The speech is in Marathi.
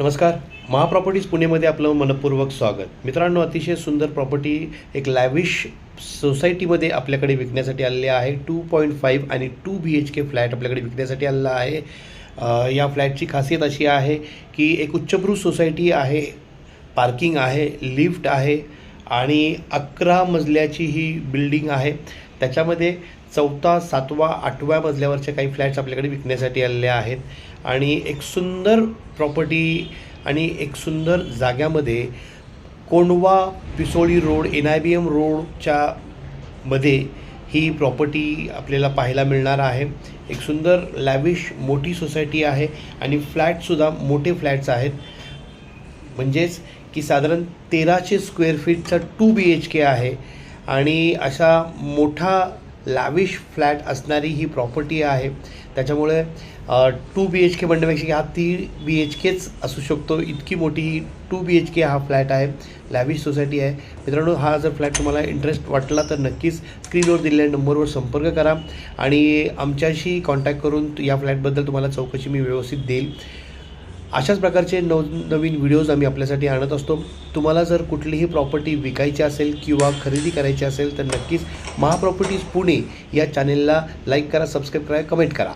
नमस्कार. महा प्रॉपर्टीज पुणेमध्ये आपलं मनपूर्वक स्वागत. मित्रांनो अतिशय सुंदर प्रॉपर्टी एक लॅविश सोसायटीमध्ये आपल्याकडे विकण्यासाठी आलेली आहे. टू पॉईंट फाईव्ह आणि two B H K flat आपल्याकडे विकण्यासाठी आलेला आहे. या फ्लॅटची खासियत अशी आहे की एक उच्चभ्रू सोसायटी आहे. पार्किंग आहे लिफ्ट आहे. आणि अकरा मजल्याची ही बिल्डिंग आहे. त्याच्यामध्ये चौथा सातवा आठव्या मजल्यावरचे काही फ्लॅट्स आपल्याकडे विकण्यासाठी आलेले आहेत. आणि एक सुंदर प्रॉपर्टी आणि एक सुंदर जाग्यामध्ये Kondhwa Pisoli road N I B M रोडच्या मध्ये ही प्रॉपर्टी आपल्याला पाहायला मिळणार आहे. एक सुंदर लॅविश मोठी सोसायटी आहे आणि फ्लॅटसुद्धा मोठे फ्लॅट्स आहेत. म्हणजेच की साधारण तेराशे स्क्वेअर फीटचा टू बी एच के आहे आणि अशा मोठा लाविश फ्लॅट असणारी ही प्रॉपर्टी आहे. त्याच्यामुळे टू बी एच के म्हणण्यापेक्षा हा ती बी एच केच असू शकतो. इतकी मोठी टू बी एच के हा फ्लॅट आहे लॅविश सोसायटी आहे. मित्रांनो हा जर फ्लॅट तुम्हाला इंटरेस्ट वाटला तर नक्कीच स्क्रीनवर दिलेल्या नंबरवर संपर्क करा आणि आमच्याशी कॉन्टॅक्ट करून या फ्लॅटबद्दल तुम्हाला चौकशी मी व्यवस्थित देईल. अशाच प्रकारचे नव नवीन व्हिडिओज आम्ही आपल्यासाठी आणत असतो. तुम्हाला जर कुठलीही प्रॉपर्टी विकायची असेल किंवा खरेदी करायची असेल तर नक्कीच महाप्रॉपर्टीज पुणे या चॅनेलला लाईक करा सबस्क्राईब करा कमेंट करा.